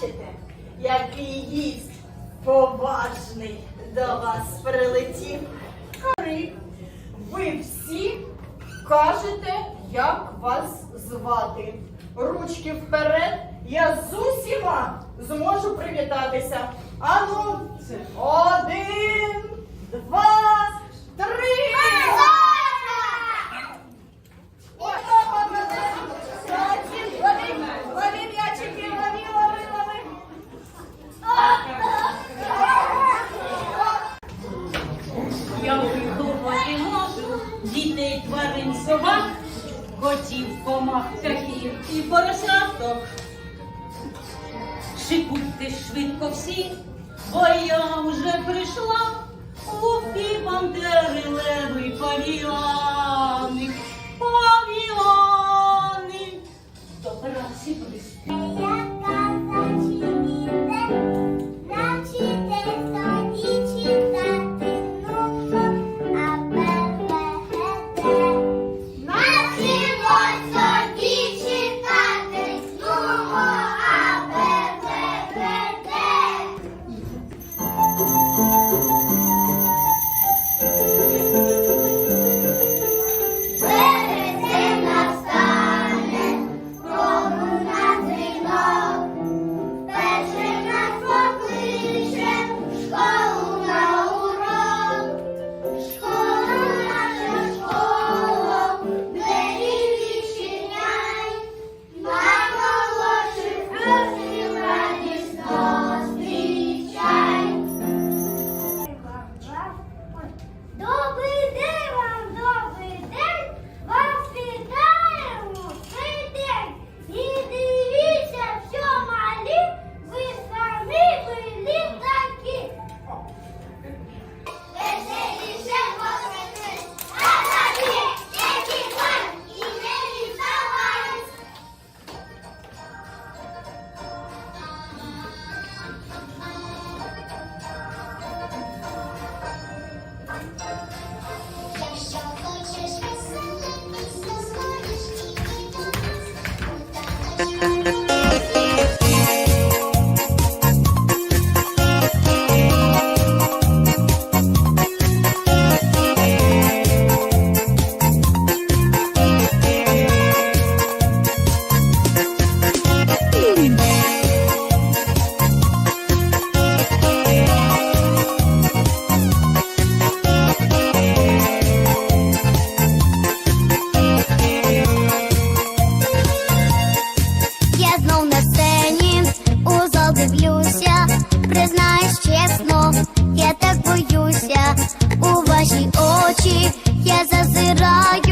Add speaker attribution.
Speaker 1: побачите, який їсть поважний до вас прилетів. Кари, ви всі кажете, як вас звати. Ручки вперед. Я з усіма зможу привітатися. Ану, один, два, три.
Speaker 2: Собак, котів, комах, птахів і поросяток. Шикуйте швидко всі, бо я вже прийшла. у бандери, леви, павіани,
Speaker 3: зоря я так боюся, у ваші очі я зазираю.